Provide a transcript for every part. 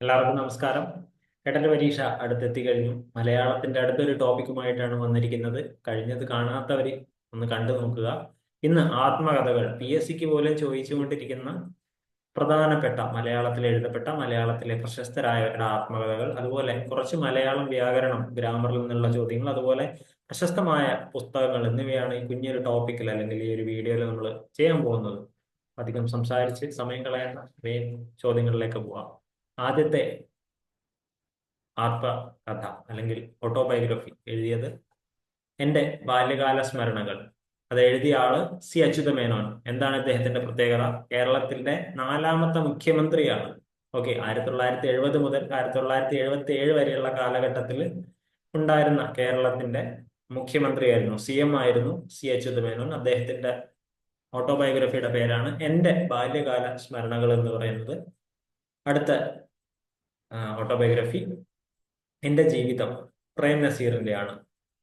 എല്ലാവർക്കും നമസ്കാരം. എട്ടന്റെ പരീക്ഷ അടുത്തെത്തി കഴിഞ്ഞു. മലയാളത്തിന്റെ അടുത്തൊരു ടോപ്പിക്കുമായിട്ടാണ് വന്നിരിക്കുന്നത്. കഴിഞ്ഞത് കാണാത്തവർ ഒന്ന് കണ്ടു നോക്കുക. ഇന്ന് ആത്മകഥകൾ പി എസ് സിക്ക് പോലും ചോദിച്ചുകൊണ്ടിരിക്കുന്ന പ്രധാനപ്പെട്ട മലയാളത്തിൽ എഴുതപ്പെട്ട മലയാളത്തിലെ പ്രശസ്തരായവരുടെ ആത്മകഥകൾ അതുപോലെ കുറച്ച് മലയാളം വ്യാകരണം ഗ്രാമറിൽ നിന്നുള്ള ചോദ്യങ്ങൾ അതുപോലെ പ്രശസ്തമായ പുസ്തകങ്ങൾ എന്നിവയാണ് ഈ കുഞ്ഞൊരു ടോപ്പിക്കിൽ അല്ലെങ്കിൽ ഈ ഒരു വീഡിയോയിൽ നമ്മൾ ചെയ്യാൻ പോകുന്നത്. അധികം സംസാരിച്ച് സമയം കളയേണ്ട. ചോദ്യങ്ങളിലേക്ക് പോവാം. ആദ്യത്തെ ആത്മകഥ അല്ലെങ്കിൽ ഓട്ടോബയോഗ്രഫി എഴുതിയത് എന്റെ ബാല്യകാല സ്മരണകൾ. അത് എഴുതിയ ആൾ സി അച്യുത മേനോൻ എന്താണ് ഇദ്ദേഹത്തിന്റെ പ്രത്യേകത? കേരളത്തിന്റെ നാലാമത്തെ മുഖ്യമന്ത്രിയാണ്. ഓക്കെ ആയിരത്തി തൊള്ളായിരത്തി എഴുപത് മുതൽ ആയിരത്തി തൊള്ളായിരത്തി എഴുപത്തി ഏഴ് വരെയുള്ള കാലഘട്ടത്തിൽ ഉണ്ടായിരുന്ന കേരളത്തിന്റെ മുഖ്യമന്ത്രിയായിരുന്നു. സി എം ആയിരുന്നു സി അച്യുത മേനോൻ അദ്ദേഹത്തിന്റെ ഓട്ടോബയോഗ്രഫിയുടെ പേരാണ് എന്റെ ബാല്യകാല സ്മരണകൾ എന്ന് പറയുന്നത്. അടുത്ത ഓട്ടോബയോഗ്രഫി എന്റെ ജീവിതം പ്രേം നസീറിന്റെ ആണ്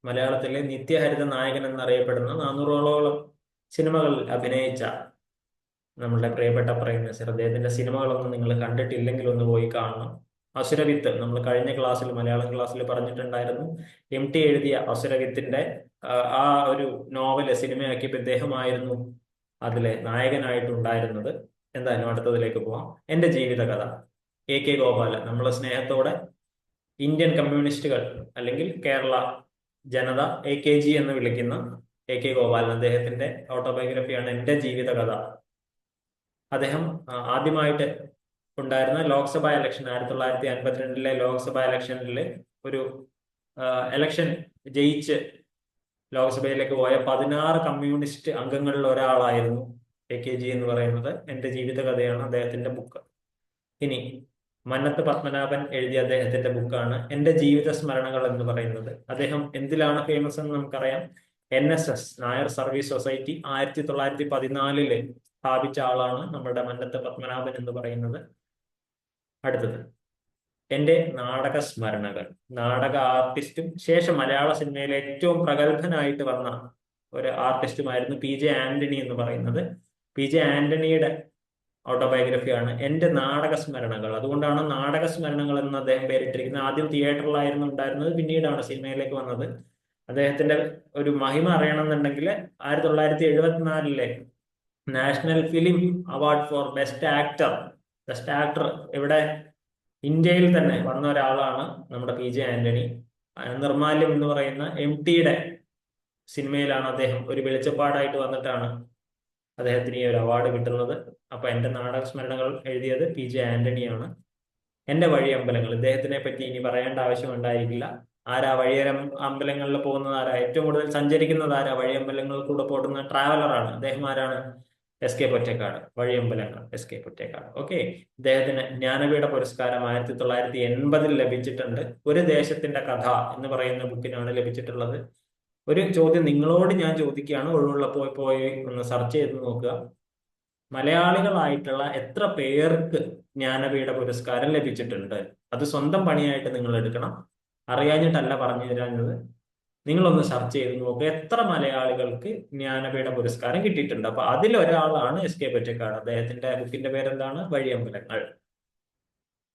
മലയാളത്തിലെ നിത്യഹരിത നായകൻ എന്നറിയപ്പെടുന്ന നാനൂറോളം സിനിമകളിൽ അഭിനയിച്ച നമ്മുടെ പ്രിയപ്പെട്ട പ്രേം നസീർ. അദ്ദേഹത്തിന്റെ സിനിമകളൊന്നും നിങ്ങൾ കണ്ടിട്ടില്ലെങ്കിൽ ഒന്ന് പോയി കാണണം. അസുരവിത്ത് നമ്മൾ കഴിഞ്ഞ ക്ലാസ്സിൽ മലയാളം ക്ലാസ്സിൽ പറഞ്ഞിട്ടുണ്ടായിരുന്നു. എം ടി എഴുതിയ അസുരവിത്തിന്റെ ആ ഒരു നോവൽ സിനിമയാക്കിയപ്പോൾ ഇദ്ദേഹമായിരുന്നു അതിലെ നായകനായിട്ടുണ്ടായിരുന്നത്. എന്തായാലും അടുത്തതിലേക്ക് പോവാം. എന്റെ ജീവിതകഥ. എ കെ ഗോപാലൻ നമ്മളെ സ്നേഹത്തോടെ ഇന്ത്യൻ കമ്മ്യൂണിസ്റ്റുകൾ അല്ലെങ്കിൽ കേരള ജനത എ കെ ജി എന്ന് വിളിക്കുന്ന എ കെ ഗോപാലൻ അദ്ദേഹത്തിന്റെ ഓട്ടോബയോഗ്രഫിയാണ് എന്റെ ജീവിതകഥ. അദ്ദേഹം ആദ്യമായിട്ട് ഉണ്ടായിരുന്ന ലോക്സഭാ ഇലക്ഷൻ ആയിരത്തി തൊള്ളായിരത്തി അൻപത്തിരണ്ടിലെ ലോക്സഭാ ഇലക്ഷനിൽ ഒരു ഇലക്ഷൻ ജയിച്ച് ലോക്സഭയിലേക്ക് പോയ പതിനാറ് കമ്മ്യൂണിസ്റ്റ് അംഗങ്ങളിൽ ഒരാളായിരുന്നു എ കെ ജി എന്ന് പറയുന്നത് എന്റെ ജീവിതകഥയാണ് അദ്ദേഹത്തിന്റെ ബുക്ക്. ഇനി മന്നത്ത് പത്മനാഭൻ എഴുതിയ അദ്ദേഹത്തിന്റെ ബുക്കാണ് എന്റെ ജീവിത സ്മരണകൾ എന്ന് പറയുന്നത്. അദ്ദേഹം എന്തിലാണ് ഫേമസ് എന്ന് നമുക്കറിയാം? N S S Nair service society ആയിരത്തി തൊള്ളായിരത്തി പതിനാലിൽ സ്ഥാപിച്ച ആളാണ് നമ്മുടെ മന്നത്ത് പത്മനാഭൻ എന്ന് പറയുന്നത്. അടുത്തത് എന്റെ നാടക സ്മരണകൾ. നാടക ആർട്ടിസ്റ്റും ശേഷം മലയാള സിനിമയിലെ ഏറ്റവും പ്രഗത്ഭനായിട്ട് വന്ന ഒരു ആർട്ടിസ്റ്റുമായിരുന്നു പി ജെ ആന്റണി എന്ന് പറയുന്നത്. പി ജെ ആന്റണിയുടെ ഓട്ടോബയോഗ്രഫിയാണ് എന്റെ നാടക സ്മരണകൾ അതുകൊണ്ടാണ് നാടക സ്മരണകൾ എന്ന് അദ്ദേഹം പേരിട്ടിരിക്കുന്നത്. ആദ്യം തിയേറ്ററിലായിരുന്നു ഉണ്ടായിരുന്നത് പിന്നീടാണ് സിനിമയിലേക്ക് വന്നത്. അദ്ദേഹത്തിന്റെ ഒരു മഹിമ അറിയണമെന്നുണ്ടെങ്കിൽ ആയിരത്തി തൊള്ളായിരത്തി എഴുപത്തിനാലിലെ national film award for best actor best actor ഇവിടെ ഇന്ത്യയിൽ തന്നെ വന്ന ഒരാളാണ് നമ്മുടെ പി ജെ ആന്റണി. നിർമാല്യം എന്ന് പറയുന്ന എം ടിയുടെ സിനിമയിലാണ് അദ്ദേഹം ഒരു വെളിച്ചപ്പാടായിട്ട് വന്നിട്ടാണ് അദ്ദേഹത്തിന് ഈ ഒരു അവാർഡ് കിട്ടുന്നത്. അപ്പൊ എന്റെ നാടക സ്മരണകൾ എഴുതിയത് പി ജെ ആന്റണിയാണ് എന്റെ വഴി അമ്പലങ്ങൾ. ഇദ്ദേഹത്തിനെ പറ്റി ഇനി പറയേണ്ട ആവശ്യം ഉണ്ടായിരിക്കില്ല. ആരാ വഴിയരം അമ്പലങ്ങളിൽ പോകുന്നത്? ആരാ ഏറ്റവും കൂടുതൽ സഞ്ചരിക്കുന്നത്? ആരാ വഴി അമ്പലങ്ങളിൽ കൂടെ പോകുന്ന ട്രാവലറാണ് അദ്ദേഹം ആരാണ്? S K Pottekkatt. വഴിയമ്പലങ്ങൾ S K Pottekkatt. Okay ഇദ്ദേഹത്തിന് ജ്ഞാനപീഠ പുരസ്കാരം ആയിരത്തി തൊള്ളായിരത്തി എൺപതിൽ ലഭിച്ചിട്ടുണ്ട്. ഒരു ദേശത്തിന്റെ കഥ എന്ന് പറയുന്ന ബുക്കിനാണ് ലഭിച്ചിട്ടുള്ളത്. ഒരു ചോദ്യം നിങ്ങളോട് ഞാൻ ചോദിക്കുകയാണ്. ഒഴിവുള്ള പോയി പോയി ഒന്ന് സെർച്ച് ചെയ്ത് നോക്കുക. മലയാളികളായിട്ടുള്ള എത്ര പേർക്ക് ജ്ഞാനപീഠ പുരസ്കാരം ലഭിച്ചിട്ടുണ്ട്? അത് സ്വന്തം പണിയായിട്ട് നിങ്ങൾ എടുക്കണം. അറിയാഞ്ഞിട്ടല്ല പറഞ്ഞു തരാഞ്ഞത്. നിങ്ങളൊന്ന് സെർച്ച് ചെയ്ത് നോക്കുക. എത്ര മലയാളികൾക്ക് ജ്ഞാനപീഠ പുരസ്കാരം കിട്ടിയിട്ടുണ്ട്? അപ്പൊ അതിലൊരാളാണ് എസ് കെ പൊറ്റക്കാട് അദ്ദേഹത്തിന്റെ ബുക്കിന്റെ പേരെന്താണ്? വഴിയമ്പലങ്ങൾ.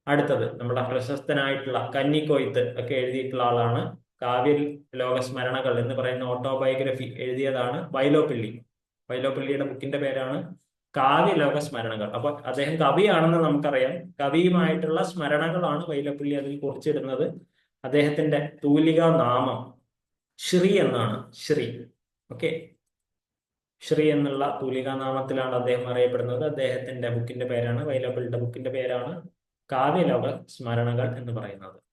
അടുത്തത് നമ്മുടെ പ്രശസ്തനായിട്ടുള്ള കന്നിക്കൊയ്ത്ത് ഒക്കെ എഴുതിയിട്ടുള്ള ആളാണ് കാവ്യ ലോകസ്മരണകൾ എന്ന് പറയുന്ന ഓട്ടോബയോഗ്രഫി എഴുതിയതാണ് വൈലോപ്പിള്ളി. വൈലോപ്പിള്ളിയുടെ ബുക്കിന്റെ പേരാണ് കാവ്യ ലോക സ്മരണകൾ അപ്പൊ അദ്ദേഹം കവിയാണെന്ന് നമുക്കറിയാം. കവിയുമായിട്ടുള്ള സ്മരണകളാണ് വൈലോപ്പിള്ളി അതിൽ കുറിച്ചിടുന്നത്. അദ്ദേഹത്തിന്റെ തൂലിക നാമം ശ്രീ എന്നാണ്. ശ്രീ. ഓക്കെ. ശ്രീ എന്നുള്ള തൂലിക നാമത്തിലാണ് അദ്ദേഹം അറിയപ്പെടുന്നത്. അദ്ദേഹത്തിന്റെ ബുക്കിന്റെ പേരാണ് വൈലോപ്പിള്ളിയുടെ ബുക്കിന്റെ പേരാണ് കാവ്യലോക സ്മരണകൾ എന്ന് പറയുന്നത്.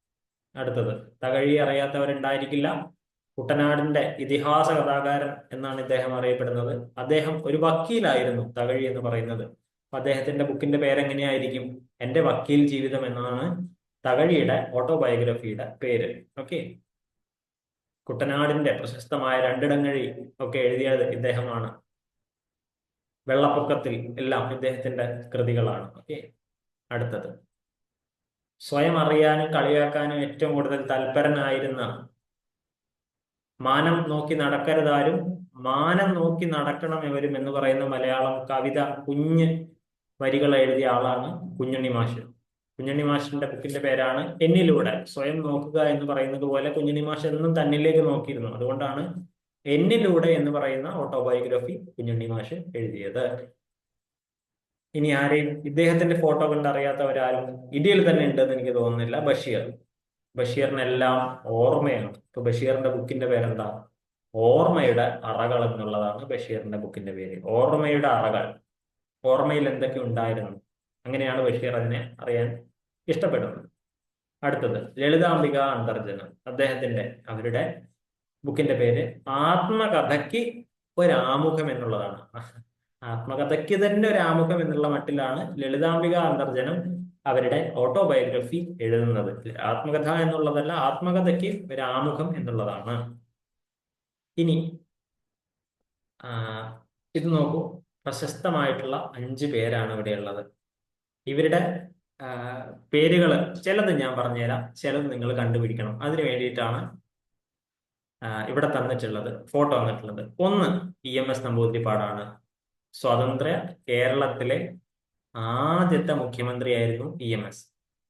അടുത്തത്. തകഴി അറിയാത്തവരുണ്ടായിരിക്കില്ല. കുട്ടനാടിന്റെ ഇതിഹാസ കഥാകാരൻ എന്നാണ് ഇദ്ദേഹം അറിയപ്പെടുന്നത്. അദ്ദേഹം ഒരു വക്കീലായിരുന്നു തകഴി എന്ന് പറയുന്നത്. അദ്ദേഹത്തിന്റെ ബുക്കിന്റെ പേരെങ്ങനെയായിരിക്കും? എന്റെ വക്കീൽ ജീവിതം എന്നാണ് തകഴിയുടെ ഓട്ടോബയോഗ്രഫിയുടെ പേര്. ഓക്കെ. കുട്ടനാടിന്റെ പ്രശസ്തമായ രണ്ടിടങ്ങഴി ഒക്കെ എഴുതിയത് ഇദ്ദേഹമാണ്. വെള്ളപ്പൊക്കത്തിൽ എല്ലാം ഇദ്ദേഹത്തിന്റെ കൃതികളാണ്. ഓക്കെ. അടുത്തത്. സ്വയം അറിയാനും കളിയാക്കാനും ഏറ്റവും കൂടുതൽ തൽപരനായിരുന്ന മാനം നോക്കി നടക്കരുതാരും മാനം നോക്കി നടക്കണം ഇവരും എന്ന് പറയുന്ന മലയാളം കവിത കുഞ്ഞ് വരികൾ എഴുതിയ ആളാണ് കുഞ്ഞുണ്ണി മാഷ്. കുഞ്ഞുണ്ണി മാഷിന്റെ ബുക്കിന്റെ പേരാണ് എന്നിലൂടെ സ്വയം നോക്കുക എന്ന് പറയുന്നത് പോലെ കുഞ്ഞുണ്ണി മാഷ് എന്നും തന്നിലേക്ക് നോക്കിയിരുന്നു. അതുകൊണ്ടാണ് എന്നിലൂടെ എന്ന് പറയുന്ന ഓട്ടോബയോഗ്രഫി കുഞ്ഞുണ്ണി മാഷ് എഴുതിയത്. ഇനി ആരെയും ഇദ്ദേഹത്തിന്റെ ഫോട്ടോ കണ്ട് അറിയാത്തവരാരും ഇന്ത്യയിൽ തന്നെ ഉണ്ടെന്ന് എനിക്ക് തോന്നുന്നില്ല. ബഷീർ. ബഷീറിനെല്ലാം ഓർമ്മയാണ്. ഇപ്പൊ ബഷീറിന്റെ ബുക്കിന്റെ പേരെന്താ? ഓർമ്മയുടെ അറകൾ എന്നുള്ളതാണ് ബഷീറിന്റെ ബുക്കിന്റെ പേര്. ഓർമ്മയുടെ അറകൾ. ഓർമ്മയിൽ എന്തൊക്കെ ഉണ്ടായിരുന്നു? അങ്ങനെയാണ് ബഷീർ അതിനെ അറിയാൻ ഇഷ്ടപ്പെടുന്നത്. അടുത്തത് ലളിതാംബിക അന്തർജനം. അദ്ദേഹത്തിന്റെ അവരുടെ ബുക്കിന്റെ പേര് ആത്മകഥയ്ക്ക് ഒരാമുഖം എന്നുള്ളതാണ്. ആത്മകഥയ്ക്ക് തന്നെ ഒരു ആമുഖം എന്നുള്ള മട്ടിലാണ് ലളിതാംബിക അന്തർജനം അവരുടെ ഓട്ടോബയോഗ്രഫി എഴുതുന്നത്. ആത്മകഥ എന്നുള്ളതല്ല ആത്മകഥയ്ക്ക് ഒരു ആമുഖം എന്നുള്ളതാണ്. ഇനി ഇത് നോക്കൂ. പ്രശസ്തമായിട്ടുള്ള അഞ്ച് പേരാണ് ഇവിടെ ഉള്ളത്. ഇവരുടെ പേരുകൾ ചിലത് ഞാൻ പറഞ്ഞുതരാം ചിലത് നിങ്ങൾ കണ്ടുപിടിക്കണം. അതിനു വേണ്ടിയിട്ടാണ് ഇവിടെ തന്നിട്ടുള്ളത് ഫോട്ടോ തന്നിട്ടുള്ളത്. ഒന്ന് ഇ എം എസ് നമ്പൂതിരിപ്പാടാണ്. സ്വതന്ത്ര കേരളത്തിലെ ആദ്യത്തെ മുഖ്യമന്ത്രിയായിരുന്നു ഇ എം എസ്.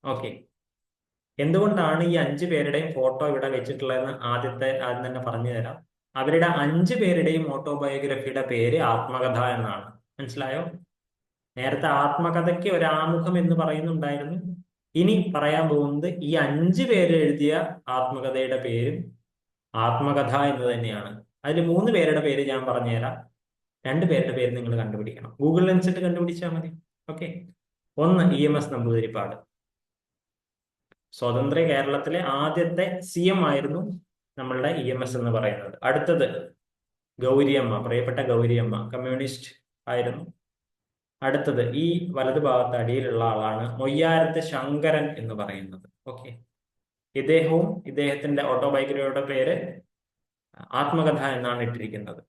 ഓക്കെ എന്തുകൊണ്ടാണ് ഈ അഞ്ചു പേരുടെയും ഫോട്ടോ ഇവിടെ വെച്ചിട്ടുള്ളതെന്ന് ആദ്യത്തെ ആദ്യം തന്നെ പറഞ്ഞു തരാം. അവരുടെ അഞ്ചു പേരുടെയും ഓട്ടോബയോഗ്രഫിയുടെ പേര് ആത്മകഥ എന്നാണ്. മനസ്സിലായോ? നേരത്തെ ആത്മകഥയ്ക്ക് ഒരു ആമുഖം എന്ന് പറയുന്നുണ്ടായിരുന്നു. ഇനി പറയാൻ പോകുന്നത് ഈ അഞ്ചു പേര് എഴുതിയ ആത്മകഥയുടെ പേരും ആത്മകഥ എന്ന് തന്നെയാണ്. അതിൽ മൂന്ന് പേരുടെ പേര് ഞാൻ പറഞ്ഞുതരാം. രണ്ട് പേരുടെ പേര് നിങ്ങൾ കണ്ടുപിടിക്കണം. ഗൂഗിളിൽ അനുസരിച്ച് കണ്ടുപിടിച്ചാൽ മതി. ഓക്കെ? ഒന്ന് ഇ എം എസ് നമ്പൂതിരിപ്പാട്. സ്വതന്ത്ര കേരളത്തിലെ ആദ്യത്തെ സി എം ആയിരുന്നു നമ്മളുടെ ഇ എം എസ് എന്ന് പറയുന്നത്. അടുത്തത് ഗൗരിയമ്മ പ്രിയപ്പെട്ട ഗൗരിയമ്മ കമ്മ്യൂണിസ്റ്റ് ആയിരുന്നു. അടുത്തത് ഈ വലതു ഭാഗത്ത് അടിയിലുള്ള ആളാണ് മൊയ്യാരത്തെ ശങ്കരൻ എന്ന് പറയുന്നത്. ഓക്കെ? ഇദ്ദേഹവും ഇദ്ദേഹത്തിന്റെ ഓട്ടോബയോഗ്രഫിയുടെ പേര് ആത്മകഥ എന്നാണ് ഇട്ടിരിക്കുന്നത്.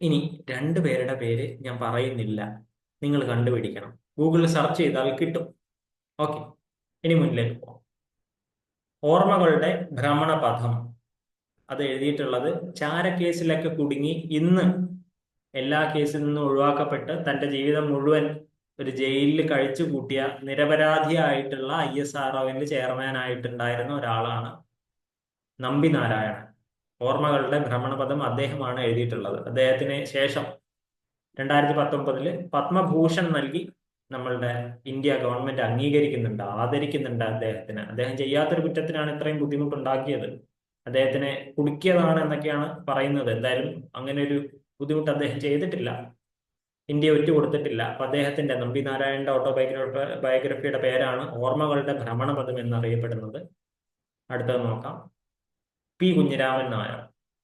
ഇനി രണ്ട് പേരുടെ പേര് ഞാൻ പറയുന്നില്ല. നിങ്ങൾ കണ്ടുപിടിക്കണം. ഗൂഗിളിൽ സെർച്ച് ചെയ്താൽ കിട്ടും. ഓക്കെ ഇനി മുന്നിലേക്ക് പോകാം ഓർമ്മകളുടെ ഭ്രമണപഥം. അത് എഴുതിയിട്ടുള്ളത് ചാര ചാരക്കേസിലൊക്കെ കുടുങ്ങി ഇന്ന് എല്ലാ കേസിൽ നിന്നും ഒഴിവാക്കപ്പെട്ട് തന്റെ ജീവിതം മുഴുവൻ ഒരു ജയിലിൽ കഴിച്ചു കൂട്ടിയ നിരപരാധിയായിട്ടുള്ള ഐ എസ് ആർ ആയിട്ടുണ്ടായിരുന്ന ഒരാളാണ് നമ്പി നാരായണൻ. ഓർമ്മകളുടെ ഭ്രമണപഥം അദ്ദേഹമാണ് എഴുതിയിട്ടുള്ളത്. അദ്ദേഹത്തിന് ശേഷം രണ്ടായിരത്തി പത്തൊമ്പതിൽ പത്മഭൂഷൺ നൽകി നമ്മളുടെ ഇന്ത്യ ഗവൺമെന്റ് അംഗീകരിക്കുന്നുണ്ട് ആദരിക്കുന്നുണ്ട് അദ്ദേഹത്തിന്. അദ്ദേഹം ചെയ്യാത്തൊരു കുറ്റത്തിനാണ് ഇത്രയും ബുദ്ധിമുട്ടുണ്ടാക്കിയത്. അദ്ദേഹത്തിനെ കുടുക്കിയതാണ് എന്നൊക്കെയാണ് പറയുന്നത്. എന്തായാലും അങ്ങനെ ഒരു ബുദ്ധിമുട്ട് അദ്ദേഹം ചെയ്തിട്ടില്ല. ഇന്ത്യ ഒറ്റ കൊടുത്തിട്ടില്ല അപ്പൊ അദ്ദേഹത്തിന്റെ നമ്പി നാരായണന്റെ ഓട്ടോബയോഗ്രഫി ബയോഗ്രഫിയുടെ പേരാണ് ഓർമ്മകളുടെ ഭ്രമണപഥം എന്നറിയപ്പെടുന്നത്. അടുത്തത് നോക്കാം. പി കുഞ്ഞിരാമൻ നായർ.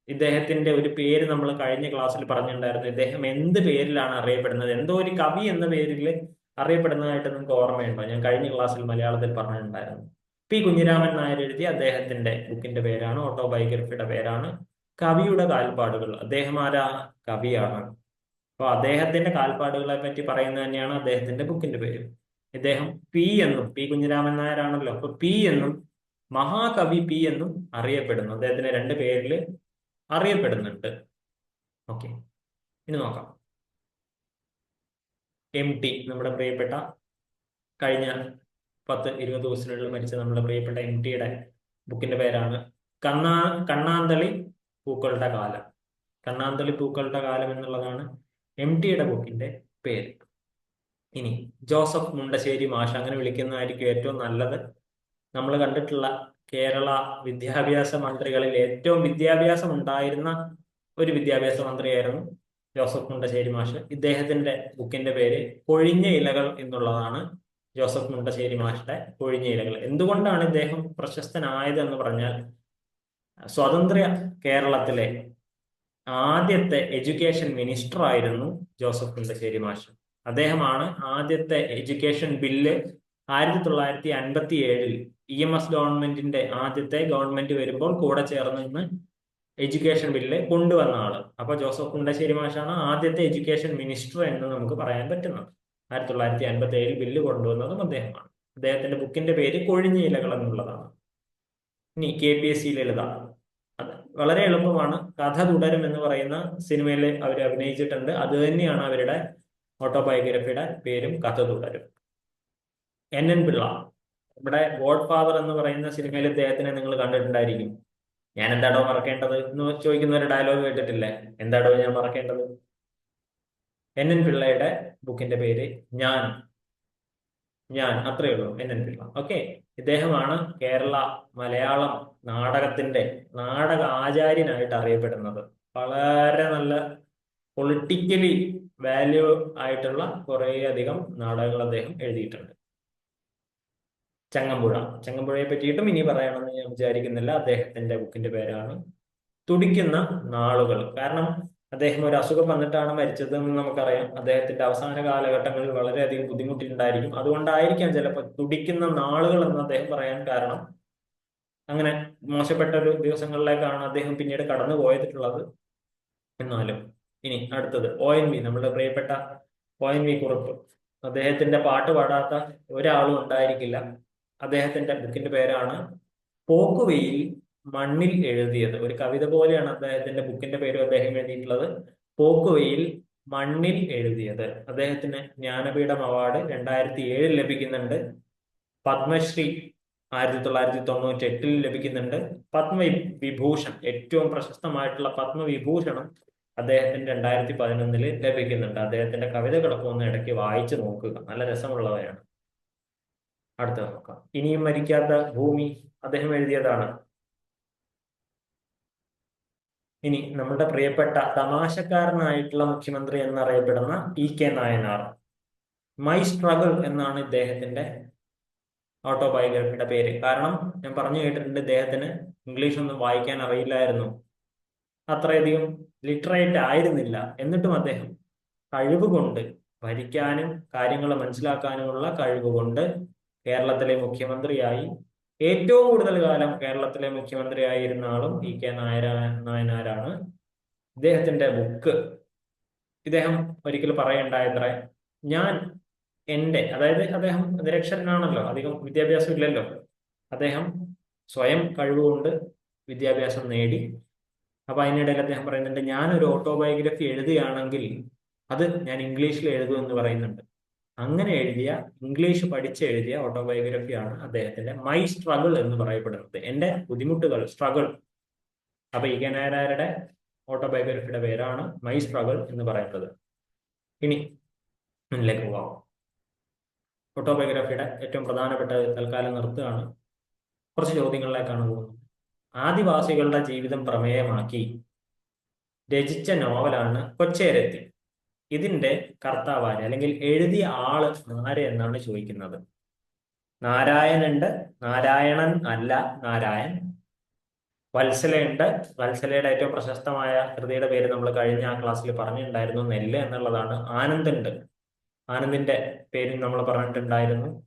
ഇദ്ദേഹത്തിന്റെ ഒരു പേര് നമ്മൾ കഴിഞ്ഞ ക്ലാസ്സിൽ പറഞ്ഞിട്ടുണ്ടായിരുന്നു. ഇദ്ദേഹം എന്ത് പേരിലാണ് അറിയപ്പെടുന്നത്? എന്തോ ഒരു കവി എന്ന പേരിൽ അറിയപ്പെടുന്നതായിട്ട് നിങ്ങൾക്ക് ഓർമ്മയുണ്ടോ? ഞാൻ കഴിഞ്ഞ ക്ലാസ്സിൽ മലയാളത്തിൽ പറഞ്ഞിട്ടുണ്ടായിരുന്നു. പി കുഞ്ഞിരാമൻ നായർ എഴുതിയ അദ്ദേഹത്തിന്റെ ബുക്കിന്റെ പേരാണ് ഓട്ടോബയോഗ്രഫിയുടെ പേരാണ് കവിയുടെ കാൽപ്പാടുകൾ. അദ്ദേഹം ആരാ? കവിയാണ്. അപ്പൊ അദ്ദേഹത്തിന്റെ കാൽപ്പാടുകളെ പറ്റി പറയുന്നത് തന്നെയാണ് അദ്ദേഹത്തിന്റെ ബുക്കിന്റെ പേര്. ഇദ്ദേഹം പി എന്നും പി കുഞ്ഞിരാമൻ നായരാണല്ലോ. അപ്പൊ പി എന്നും മഹാകവി പി എന്നും അറിയപ്പെടുന്നു. അദ്ദേഹത്തിന് രണ്ട് പേരിൽ അറിയപ്പെടുന്നുണ്ട്. ഓക്കെ. ഇനി നോക്കാം. എം ടി നമ്മുടെ പ്രിയപ്പെട്ട കഴിഞ്ഞ പത്ത് ഇരുപത് ദിവസത്തിനുള്ളിൽ മരിച്ച നമ്മുടെ പ്രിയപ്പെട്ട എം ടിയുടെ ബുക്കിന്റെ പേരാണ് കണ്ണാ കണ്ണാന്തളി പൂക്കളുടെ കാലം. കണ്ണാന്തളി പൂക്കളുടെ കാലം എന്നുള്ളതാണ് എം ടിയുടെ ബുക്കിന്റെ പേര്. ഇനി ജോസഫ് മുണ്ടശ്ശേരി മാഷ അങ്ങനെ വിളിക്കുന്നതായിരിക്കും ഏറ്റവും നല്ലത്. നമ്മൾ കണ്ടിട്ടുള്ള കേരള വിദ്യാഭ്യാസ മന്ത്രികളിൽ ഏറ്റവും വിദ്യാഭ്യാസം ഉണ്ടായിരുന്ന ഒരു വിദ്യാഭ്യാസ മന്ത്രിയായിരുന്നു ജോസഫ് മുണ്ടശ്ശേരി മാഷ്. ഇദ്ദേഹത്തിന്റെ ബുക്കിന്റെ പേര് കൊഴിഞ്ഞ ഇലകൾ എന്നുള്ളതാണ് ജോസഫ് മുണ്ടശ്ശേരി മാഷിന്റെ കൊഴിഞ്ഞ ഇലകൾ. എന്തുകൊണ്ടാണ് ഇദ്ദേഹം പ്രശസ്തനായത് എന്ന് പറഞ്ഞാൽ സ്വതന്ത്ര കേരളത്തിലെ ആദ്യത്തെ എഡ്യൂക്കേഷൻ മിനിസ്റ്റർ ആയിരുന്നു ജോസഫ് മുണ്ടശ്ശേരി മാഷ്. അദ്ദേഹമാണ് ആദ്യത്തെ എഡ്യൂക്കേഷൻ ബില്ല് ആയിരത്തി തൊള്ളായിരത്തി അൻപത്തി ഏഴിൽ ഇ എം എസ് ഗവൺമെന്റിന്റെ ആദ്യത്തെ ഗവൺമെന്റ് വരുമ്പോൾ കൂടെ ചേർന്ന് നിന്ന് എഡ്യൂക്കേഷൻ ബില്ല് കൊണ്ടുവന്ന ആൾ. അപ്പൊ ജോസഫ് കുണ്ടശ്ശേരി മാഷാണ് ആദ്യത്തെ എഡ്യൂക്കേഷൻ മിനിസ്റ്റർ എന്ന് നമുക്ക് പറയാൻ പറ്റുന്നത്. ആയിരത്തി തൊള്ളായിരത്തി അൻപത്തി ഏഴിൽ ബില്ല് കൊണ്ടുവന്നതും അദ്ദേഹമാണ്. അദ്ദേഹത്തിന്റെ ബുക്കിന്റെ പേര് കൊഴിഞ്ഞ ഇലകൾ എന്നുള്ളതാണ്. ഇനി K P S C Lalitha അത് വളരെ എളുപ്പമാണ്. കഥ തുടരും എന്ന് പറയുന്ന സിനിമയിൽ അവർ അഭിനയിച്ചിട്ടുണ്ട്. അത് തന്നെയാണ് അവരുടെ ഓട്ടോബയോഗ്രഫിയുടെ പേരും കഥ തുടരും. N N Pillai. ഇവിടെ ഗോഡ് ഫാദർ എന്ന് പറയുന്ന സിനിമയിൽ അദ്ദേഹത്തിനെ നിങ്ങൾ കണ്ടിട്ടുണ്ടായിരിക്കും. ഞാൻ എന്താടോ മറക്കേണ്ടത് എന്ന് ചോദിക്കുന്ന ഒരു ഡയലോഗ് കേട്ടിട്ടില്ലേ? എന്താടോ ഞാൻ മറക്കേണ്ടത്? എൻ എൻ പിള്ളയുടെ ബുക്കിന്റെ പേര് ഞാൻ. ഞാൻ അത്രയേ ഉള്ളൂ. N N Pillai. ഓക്കെ ഇദ്ദേഹമാണ് കേരള മലയാളം നാടകത്തിന്റെ നാടക ആചാര്യനായിട്ട് അറിയപ്പെടുന്നത്. വളരെ നല്ല പൊളിറ്റിക്കലി വാല്യൂ ആയിട്ടുള്ള കുറേയധികം നാടകങ്ങൾ അദ്ദേഹം എഴുതിയിട്ടുണ്ട്. ചങ്ങമ്പുഴ. ചങ്ങമ്പുഴയെ പറ്റിയിട്ടും ഇനി പറയണമെന്ന് ഞാൻ വിചാരിക്കുന്നില്ല. അദ്ദേഹത്തിന്റെ ബുക്കിന്റെ പേരാണ്. തുടിക്കുന്ന നാളുകൾ. കാരണം അദ്ദേഹം ഒരു അസുഖം വന്നിട്ടാണ് മരിച്ചത് എന്ന് നമുക്കറിയാം. അദ്ദേഹത്തിന്റെ അവസാന കാലഘട്ടങ്ങളിൽ വളരെയധികം ബുദ്ധിമുട്ടിണ്ടായിരിക്കും അതുകൊണ്ടായിരിക്കാം ചിലപ്പോൾ തുടിക്കുന്ന നാളുകൾ എന്ന് അദ്ദേഹം പറയാൻ കാരണം. അങ്ങനെ മോശപ്പെട്ട ഒരു ദിവസങ്ങളിലേക്കാണ് അദ്ദേഹം പിന്നീട് കടന്നു പോയിട്ടുള്ളത് എന്നാലും ഇനി അടുത്തത്. ഒ എൻ വി നമ്മുടെ പ്രിയപ്പെട്ട ഒ എൻ വി കുറിപ്പ്. അദ്ദേഹത്തിന്റെ പാട്ട് പാടാത്ത ഒരാളും ഉണ്ടായിരിക്കില്ല. അദ്ദേഹത്തിന്റെ ബുക്കിന്റെ പേരാണ് പോക്കുവെയിൽ മണ്ണിൽ എഴുതിയത്. ഒരു കവിത പോലെയാണ് അദ്ദേഹത്തിന്റെ ബുക്കിന്റെ പേര് അദ്ദേഹം എഴുതിയിട്ടുള്ളത്. പോക്കുവെയിൽ മണ്ണിൽ എഴുതിയത്. അദ്ദേഹത്തിന് ജ്ഞാനപീഠം അവാർഡ് രണ്ടായിരത്തി ഏഴിൽ ലഭിക്കുന്നുണ്ട്. പത്മശ്രീ ആയിരത്തി തൊള്ളായിരത്തി തൊണ്ണൂറ്റി എട്ടിൽ ലഭിക്കുന്നുണ്ട്. പത്മവിഭൂഷൺ ഏറ്റവും പ്രശസ്തമായിട്ടുള്ള പത്മവിഭൂഷണം അദ്ദേഹത്തിന് രണ്ടായിരത്തി പതിനൊന്നിൽ ലഭിക്കുന്നുണ്ട്. അദ്ദേഹത്തിന്റെ കവിതകളൊക്കെ ഒന്ന് ഇടയ്ക്ക് വായിച്ചു നോക്കുക. നല്ല രസമുള്ളവയാണ്. അടുത്ത നോക്കാം. ഇനിയും മരിക്കാത്ത ഭൂമി അദ്ദേഹം എഴുതിയതാണ്. ഇനി നമ്മുടെ പ്രിയപ്പെട്ട തമാശക്കാരനായിട്ടുള്ള മുഖ്യമന്ത്രി എന്നറിയപ്പെടുന്ന P K Nayanar. My struggle എന്നാണ് ഇദ്ദേഹത്തിന്റെ ഓട്ടോബയോഗ്രഫിയുടെ പേര്. കാരണം ഞാൻ പറഞ്ഞു കേട്ടിട്ടുണ്ട് ഇദ്ദേഹത്തിന് ഇംഗ്ലീഷ് ഒന്നും വായിക്കാൻ അറിയില്ലായിരുന്നു. അത്രയധികം ലിറ്ററേറ്റ് ആയിരുന്നില്ല. എന്നിട്ടും അദ്ദേഹം കഴിവ് കൊണ്ട് ഭരിക്കാനും കാര്യങ്ങൾ മനസ്സിലാക്കാനുമുള്ള കഴിവ് കൊണ്ട് കേരളത്തിലെ മുഖ്യമന്ത്രിയായി. ഏറ്റവും കൂടുതൽ കാലം കേരളത്തിലെ മുഖ്യമന്ത്രിയായിരുന്ന ആളും ഇ കെ നായര നായനാരാണ്. ഇദ്ദേഹത്തിന്റെ ബുക്ക്. ഇദ്ദേഹം ഒരിക്കൽ പറയണ്ടായത്ര ഞാൻ എന്റെ അതായത് അദ്ദേഹം നിരക്ഷരനാണല്ലോ അധികം വിദ്യാഭ്യാസം ഇല്ലല്ലോ. അദ്ദേഹം സ്വയം കഴിവുകൊണ്ട് വിദ്യാഭ്യാസം നേടി. അപ്പൊ അതിനിടയിൽ അദ്ദേഹം പറയുന്നുണ്ട് ഞാനൊരു ഓട്ടോബയോഗ്രഫി എഴുതുകയാണെങ്കിൽ അത് ഞാൻ ഇംഗ്ലീഷിൽ എഴുതുമെന്ന് പറയുന്നുണ്ട്. അങ്ങനെ എഴുതിയ ഇംഗ്ലീഷ് പഠിച്ച് എഴുതിയ ഓട്ടോബയോഗ്രഫിയാണ് അദ്ദേഹത്തിന്റെ മൈ സ്ട്രഗിൾ എന്ന് പറയപ്പെടുന്നത്. എന്റെ ബുദ്ധിമുട്ടുകൾ സ്ട്രഗിൾ അപ്പൊ ഇ കെ നായരാരുടെ ഓട്ടോബയോഗ്രഫിയുടെ പേരാണ് മൈ സ്ട്രഗിൾ എന്ന് പറയുന്നത്. ഇനി മുന്നിലേക്ക് പോവാം. ഓട്ടോബയോഗ്രഫിയുടെ ഏറ്റവും പ്രധാനപ്പെട്ട തൽക്കാലം നിർത്തുകയാണ്. കുറച്ച് ചോദ്യങ്ങളിലേക്കാണ് പോകുന്നത്. ആദിവാസികളുടെ ജീവിതം പ്രമേയമാക്കി രചിച്ച നോവലാണ് കൊച്ചേരത്തി. ഇതിന്റെ കർത്താവാര് അല്ലെങ്കിൽ എഴുതിയ ആൾ ആര് എന്നാണ് ചോദിക്കുന്നത്? നാരായണുണ്ട് നാരായണൻ അല്ല നാരായൺ. വത്സലയുണ്ട്. വത്സലയുടെ ഏറ്റവും പ്രശസ്തമായ കൃതിയുടെ പേര് നമ്മൾ കഴിഞ്ഞ ആ ക്ലാസ്സിൽ പറഞ്ഞിട്ടുണ്ടായിരുന്നു നെല്ല് എന്നുള്ളതാണ്. ആനന്ദുണ്ട്. ആനന്ദിന്റെ പേരും നമ്മൾ പറഞ്ഞിട്ടുണ്ടായിരുന്നു.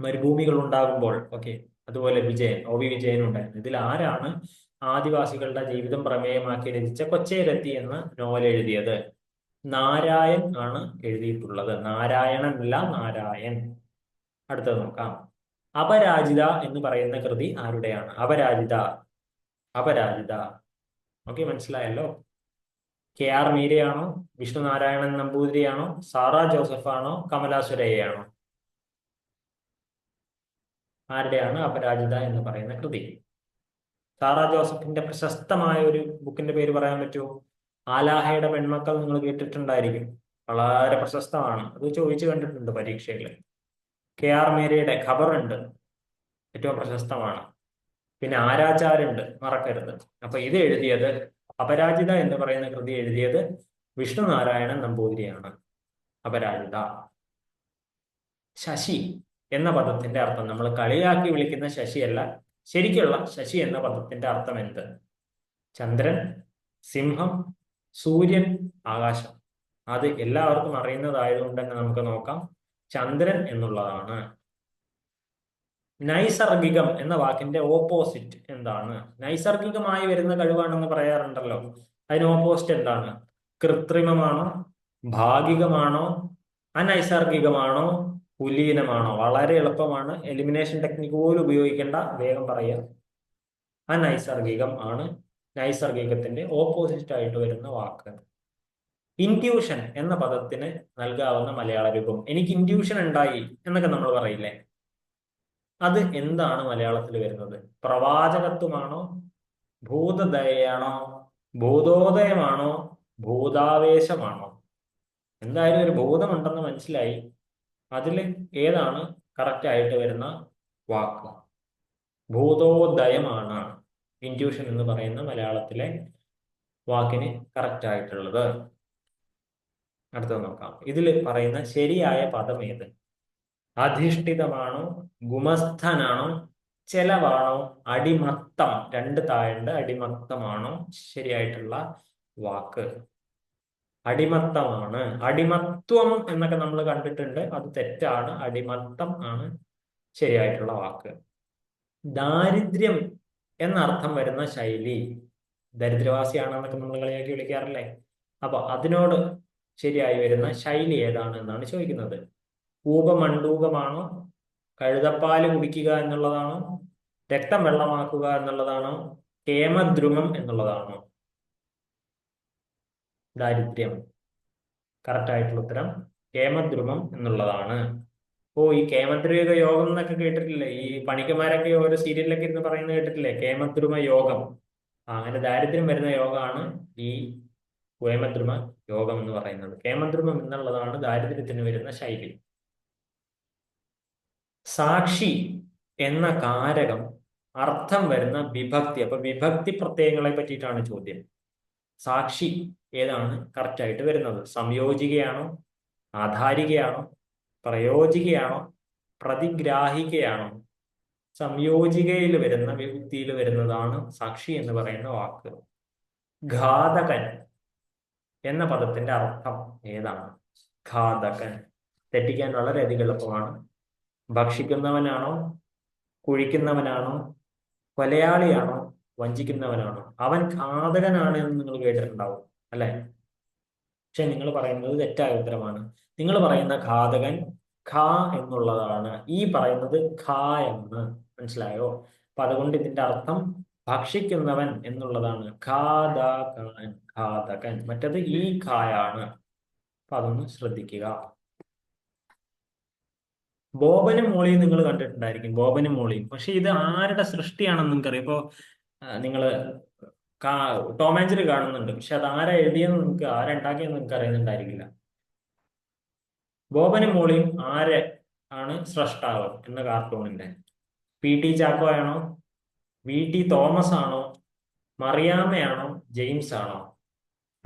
മരുഭൂമികൾ ഉണ്ടാകുമ്പോൾ ഓക്കെ അതുപോലെ വിജയൻ ഒ വി വിജയൻ ഉണ്ടായിരുന്നു. ഇതിൽ ആരാണ് ആദിവാസികളുടെ ജീവിതം പ്രമേയമാക്കി രചിച്ച കൊച്ചേരത്തി എന്ന നോവൽ എഴുതിയത് നാരായൺ ആണ് എഴുതിയിട്ടുള്ളത്. നാരായണൻ അല്ല നാരായൺ. അടുത്തത് നോക്കാം. അപരാജിത എന്ന് പറയുന്ന കൃതി ആരുടെയാണ്? അപരാജിത. അപരാജിത. ഓക്കെ മനസ്സിലായല്ലോ? കെ ആർ മീരയാണോ? വിഷ്ണു നാരായണൻ നമ്പൂതിരിയാണോ? സാറ ജോസഫ് ആണോ? കമല സുരയ്യയാണോ ആരുടെയാണ് അപരാജിത എന്ന് പറയുന്ന കൃതി? സാറ ജോസഫിന്റെ പ്രശസ്തമായ ഒരു ബുക്കിന്റെ പേര് പറയാൻ പറ്റുമോ? ആലാഹയുടെ പെൺമക്കൾ നിങ്ങൾ കേട്ടിട്ടുണ്ടായിരിക്കും. വളരെ പ്രശസ്തമാണ്. അത് ചോദിച്ചു കണ്ടിട്ടുണ്ട് പരീക്ഷയിൽ. കെ ആർ മേരിയുടെ ഖബറുണ്ട്. ഏറ്റവും പ്രശസ്തമാണ്. പിന്നെ ആരാചാരുണ്ട്. മറക്കരുത്. അപ്പൊ ഇത് എഴുതിയത് അപരാജിത എന്ന് പറയുന്ന കൃതി എഴുതിയത് വിഷ്ണുനാരായണൻ നമ്പൂതിരിയാണ്. അപരാജിത. ശശി എന്ന പദത്തിന്റെ അർത്ഥം. നമ്മൾ കളിയാക്കി വിളിക്കുന്ന ശശിയല്ല. ശരിക്കുള്ള ശശി എന്ന പദത്തിന്റെ അർത്ഥം എന്ത്? ചന്ദ്രൻ സിംഹം സൂര്യൻ ആകാശം. അത് എല്ലാവർക്കും അറിയുന്നതായതുകൊണ്ട് തന്നെ നമുക്ക് നോക്കാം. ചന്ദ്രൻ എന്നുള്ളതാണ്. നൈസർഗികം എന്ന വാക്കിന്റെ ഓപ്പോസിറ്റ് എന്താണ്? നൈസർഗികമായി വരുന്ന കഴിവാണെന്ന് പറയാറുണ്ടല്ലോ. അതിന് ഓപ്പോസിറ്റ് എന്താണ്? കൃത്രിമമാണോ? ഭാഗികമാണോ? അനൈസർഗികമാണോ? കുലീനമാണോ വളരെ എളുപ്പമാണ്. എലിമിനേഷൻ ടെക്നിക്ക് പോലും ഉപയോഗിക്കേണ്ട. വേഗം പറയുക. അനൈസർഗികം ആണ്. നൈസർഗികത്തിന്റെ ഓപ്പോസിറ്റ് ആയിട്ട് വരുന്ന വാക്ക്. ഇൻഡ്യൂഷൻ എന്ന പദത്തിന് നൽകാവുന്ന മലയാള രൂപം. എനിക്ക് ഇൻഡ്യൂഷൻ ഉണ്ടായി എന്നൊക്കെ നമ്മൾ പറയില്ലേ? അത് എന്താണ് മലയാളത്തിൽ വരുന്നത്? പ്രവാചകത്വമാണോ? ഭൂതദയാണോ ഭൂതോദയമാണോ? ഭൂതാവേശമാണോ? എന്തായാലും ഒരു ഭൂതമുണ്ടെന്ന് മനസ്സിലായി. അതിൽ ഏതാണ് കറക്റ്റ് ആയിട്ട് വരുന്ന വാക്ക്? ഭൂതോദയമാണ്. ഇന്റ്യൂഷൻ എന്ന് പറയുന്ന മലയാളത്തിലെ വാക്കിന് കറക്റ്റ് ആയിട്ടുള്ളത്. അടുത്തത് നോക്കാം. ഇതിൽ പറയുന്ന ശരിയായ പദം ഏത്? അധിഷ്ഠിതമാണോ ഗുമസ്ഥനാണോ ചെലവാണോ അടിമത്തം രണ്ട് താഴണ്ട് അടിമത്തമാണോ ശരിയായിട്ടുള്ള വാക്ക്. അടിമത്തമാണ്. അടിമത്വം എന്നൊക്കെ നമ്മൾ കണ്ടിട്ടുണ്ട്. അത് തെറ്റാണ്. അടിമത്തം ആണ് ശരിയായിട്ടുള്ള വാക്ക്. ദാരിദ്ര്യം എന്നർത്ഥം വരുന്ന ശൈലി ദരിദ്രവാസിയാണെന്നൊക്കെ നമ്മൾ കളിയാക്കി വിളിക്കാറില്ലേ? അപ്പൊ അതിനോട് ശരിയായി വരുന്ന ശൈലി ഏതാണ് എന്നാണ് ചോദിക്കുന്നത്. ഊപമണ്ടൂകമാണോ കഴുതപ്പാൽ കുടിക്കുക എന്നുള്ളതാണോ? രക്തം വെള്ളമാക്കുക എന്നുള്ളതാണോ? കേമദ്രുമം എന്നുള്ളതാണോ? ദാരിദ്ര്യം. കറക്റ്റ് ആയിട്ടുള്ള ഉത്തരം കേമദ്രുമം എന്നുള്ളതാണ്. ഓ ഈ കേമദ്രുമ യോഗം എന്നൊക്കെ കേട്ടിട്ടില്ലേ? ഈ പണിക്കന്മാരൊക്കെ ഓരോ സീരിയലിലൊക്കെ ഇരുന്ന് പറയുന്നത് കേട്ടിട്ടില്ലേ? കേമദ്രുമ യോഗം. അങ്ങനെ ദാരിദ്ര്യം വരുന്ന യോഗമാണ് ഈ കുയമദ്രുമ യോഗം എന്ന് പറയുന്നത്. കേമദ്രുമം എന്നുള്ളതാണ് ദാരിദ്ര്യത്തിന് വരുന്ന ശൈലി. സാക്ഷി എന്ന കാരകം അർത്ഥം വരുന്ന വിഭക്തി. അപ്പൊ വിഭക്തി പ്രത്യയങ്ങളെ പറ്റിയിട്ടാണ് ചോദ്യം. സാക്ഷി ഏതാണ് കറക്റ്റ് ആയിട്ട് വരുന്നത്? സംയോജികയാണോ? ആധാരികയാണോ? പ്രയോജികയാണോ പ്രതിഗ്രാഹികയാണോ? സംയോജികയിൽ വരുന്ന വിഭക്തിയിൽ വരുന്നതാണ് സാക്ഷി എന്ന് പറയുന്ന വാക്ക്. ഘാതകൻ എന്ന പദത്തിന്റെ അർത്ഥം ഏതാണ്? ഘാതകൻ. തെറ്റിക്കാൻ വളരെയധികം എളുപ്പമാണ്. ഭക്ഷിക്കുന്നവനാണോ? കുഴിക്കുന്നവനാണോ? കൊലയാളിയാണോ? വഞ്ചിക്കുന്നവനാണോ? അവൻ ഘാതകനാണ് എന്ന് നിങ്ങൾ കേട്ടിട്ടുണ്ടാവും അല്ലെ? പക്ഷെ നിങ്ങൾ പറയുന്നത് തെറ്റായ ഉത്തരമാണ് നിങ്ങൾ പറയുന്ന ഘാതകൻ ഖ എന്നുള്ളതാണ്. ഈ പറയുന്നത് ഖ എന്ന്. മനസ്സിലായോ? അപ്പൊ അതുകൊണ്ട് ഇതിന്റെ അർത്ഥം ഭക്ഷിക്കുന്നവൻ എന്നുള്ളതാണ്. ഖാതകൻ ഘാതകൻ. മറ്റത് ഈ ഖായാണ് അപ്പൊ അതൊന്ന് ശ്രദ്ധിക്കുക. ബോബനും മോളിയും നിങ്ങൾ കണ്ടിട്ടുണ്ടായിരിക്കും. ബോബനും മോളിയും. പക്ഷെ ഇത് ആരുടെ സൃഷ്ടിയാണെന്ന് നിങ്ങൾക്കറിയാം. ഇപ്പോ നിങ്ങൾ ടോം ആൻഡ് കാണുന്നുണ്ട്. പക്ഷെ അത് ആരാ എഴുതിയെന്ന് നിങ്ങൾക്ക് ആരുണ്ടാക്കിയെന്ന് നിങ്ങൾക്ക് അറിയുന്നുണ്ടായിരിക്കില്ല ബോബനും മോളിയും ആരെ ആണ് സ്രഷ്ടാവ് എന്ന കാർട്ടൂണിന്റെ പി ടി ചാക്കോ ആണോ? വി ടി തോമസ് ആണോ? മറിയാമ്മയാണോ? ജെയിംസ് ആണോ?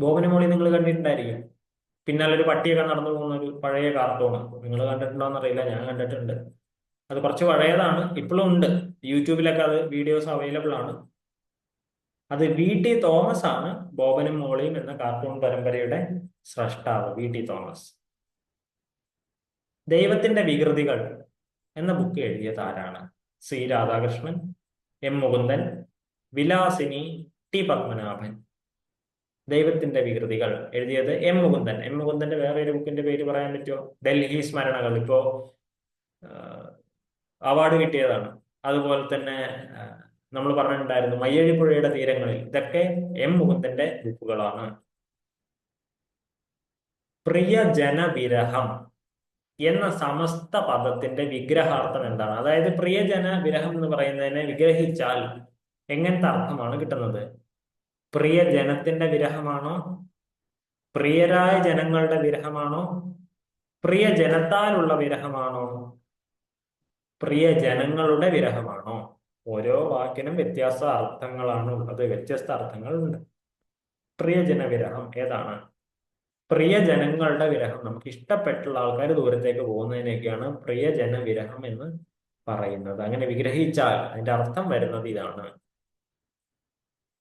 ബോബനും മോളി നിങ്ങൾ കണ്ടിട്ടുണ്ടായിരിക്കും. പിന്നാലെ ഒരു പട്ടിയൊക്കെ നടന്നു പോകുന്ന ഒരു പഴയ കാർട്ടൂണ്. നിങ്ങൾ കണ്ടിട്ടുണ്ടോന്ന് അറിയില്ല ഞാൻ കണ്ടിട്ടുണ്ട്. അത് കുറച്ച് പഴയതാണ്. ഇപ്പോഴും ഉണ്ട്. യൂട്യൂബിലൊക്കെ അത് വീഡിയോസ് അവൈലബിൾ ആണ്. അത് വി ടി തോമസ് ആണ് ബോബനും മോളിയും എന്ന കാർട്ടൂൺ പരമ്പരയുടെ സ്രഷ്ടാവ് വി ടി തോമസ്. ദൈവത്തിന്റെ വികൃതികൾ എന്ന ബുക്ക് എഴുതിയത് ആരാണ്? C Radhakrishnan M Mukundan Vilasini T Padmanabhan. ദൈവത്തിന്റെ വികൃതികൾ എഴുതിയത് എം മുകുന്ദൻ. എം മുകുന്ദന്റെ വേറെ ഒരു ബുക്കിന്റെ പേര് പറയാൻ പറ്റുമോ? ഡൽഹി സ്മരണകൾ. ഇപ്പോ അവാർഡ് കിട്ടിയതാണ്. അതുപോലെ തന്നെ നമ്മൾ പറഞ്ഞിട്ടുണ്ടായിരുന്നു മയ്യഴിപ്പുഴയുടെ തീരങ്ങളിൽ ഇതൊക്കെ എം മുകുന്ദന്റെ ബുക്കുകളാണ് പ്രിയജനവിരഹം എന്ന സമസ്ത പദത്തിന്റെ വിഗ്രഹാർത്ഥം എന്താണ്? അതായത് പ്രിയജന വിരഹം എന്ന് പറയുന്നതിനെ വിഗ്രഹിച്ചാൽ എങ്ങനത്തെ അർത്ഥമാണ് കിട്ടുന്നത്? പ്രിയ ജനത്തിന്റെ വിരഹമാണോ? പ്രിയരായ ജനങ്ങളുടെ വിരഹമാണോ? പ്രിയ ജനത്താലുള്ള വിരഹമാണോ? പ്രിയ ജനങ്ങളുടെ വിരഹമാണോ? ഓരോ വാക്കിനും വ്യത്യാസ അർത്ഥങ്ങളാണ് ഉള്ളത്. വ്യത്യസ്ത അർത്ഥങ്ങളുണ്ട്. പ്രിയജന വിരഹം ഏതാണ്? പ്രിയജനങ്ങളുടെ വിരഹം. നമുക്ക് ഇഷ്ടപ്പെട്ടുള്ള ആൾക്കാർ ദൂരത്തേക്ക് പോകുന്നതിനൊക്കെയാണ് പ്രിയജന വിരഹം എന്ന് പറയുന്നത്. അങ്ങനെ വിഗ്രഹിച്ചാൽ അതിന്റെ അർത്ഥം വരുന്നത് ഇതാണ്.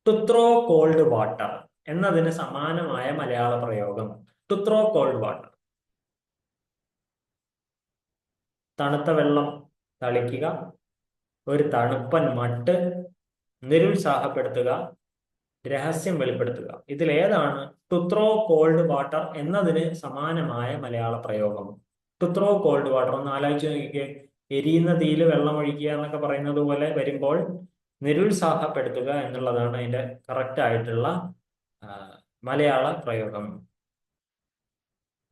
തുത്രോ കോൾഡ് വാട്ടർ എന്നതിന് സമാനമായ മലയാള പ്രയോഗം. തുത്രോ കോൾഡ് വാട്ടർ തണുത്ത വെള്ളം തളിക്കുക. ഒരു തണുപ്പൻ മട്ട് നിരുത്സാഹപ്പെടുത്തുക രഹസ്യം വെളിപ്പെടുത്തുക. ഇതിലേതാണ് ടുത്രോ കോൾഡ് വാട്ടർ എന്നതിന് സമാനമായ മലയാള പ്രയോഗം. ടുത്രോ കോൾഡ് വാട്ടർ ഒന്ന് ആലോചിച്ച് നോക്കിക്കേ. എരിയുന്ന തീയിൽ വെള്ളമൊഴിക്കുക എന്നൊക്കെ പറയുന്നത് പോലെ വരുമ്പോൾ നിരുത്സാഹപ്പെടുത്തുക എന്നുള്ളതാണ് അതിന്റെ കറക്റ്റ് ആയിട്ടുള്ള മലയാള പ്രയോഗം.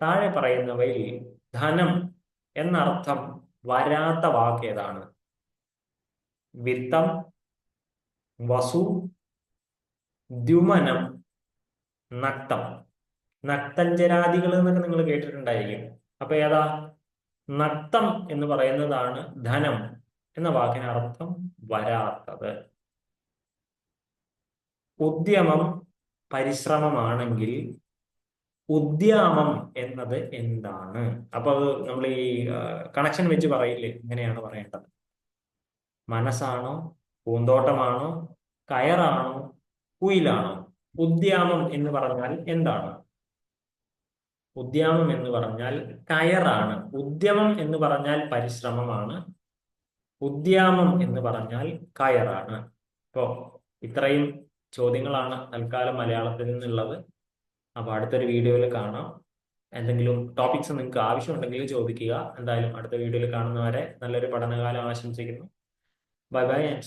താഴെ പറയുന്നവയിൽ ധനം എന്നർത്ഥം വരാത്ത വാക്ക് ഏതാണ്? വിത്തം വസു ദ്യുമനം നക്തം. നക്തഞ്ചരാദികൾ എന്നൊക്കെ നിങ്ങൾ കേട്ടിട്ടുണ്ടായിരിക്കും. അപ്പൊ ഏതാ? നക്തം എന്ന് പറയുന്നതാണ് ധനം എന്ന വാക്കിന് അർത്ഥം വരാത്തത്. ഉദ്യമം പരിശ്രമമാണെങ്കിൽ ഉദ്യാമം എന്നത് എന്താണ്? അപ്പൊ അത് നമ്മൾ ഈ കണക്ഷൻ വെച്ച് പറയില്ലേ? ഇങ്ങനെയാണ് പറയേണ്ടത്. മനസ്സാണോ? പൂന്തോട്ടമാണോ? കയറാണോ? കുയിലാണോ? ഉദ്യാമം എന്ന് പറഞ്ഞാൽ എന്താണ്? ഉദ്യാമം എന്ന് പറഞ്ഞാൽ കയറാണ്. ഉദ്യമം എന്ന് പറഞ്ഞാൽ പരിശ്രമമാണ്. ഉദ്യാമം എന്ന് പറഞ്ഞാൽ കയറാണ്. ഇപ്പോ ഇത്രയും ചോദ്യങ്ങളാണ് തൽക്കാലം മലയാളത്തിൽ നിന്നുള്ളത്. അപ്പൊ അടുത്തൊരു വീഡിയോയിൽ കാണാം. എന്തെങ്കിലും ടോപ്പിക്സ് നിങ്ങൾക്ക് ആവശ്യമുണ്ടെങ്കിൽ ചോദിക്കുക. എന്തായാലും അടുത്ത വീഡിയോയിൽ കാണുന്നവരെ നല്ലൊരു പഠനകാലം ആശംസിക്കുന്നു. 拜拜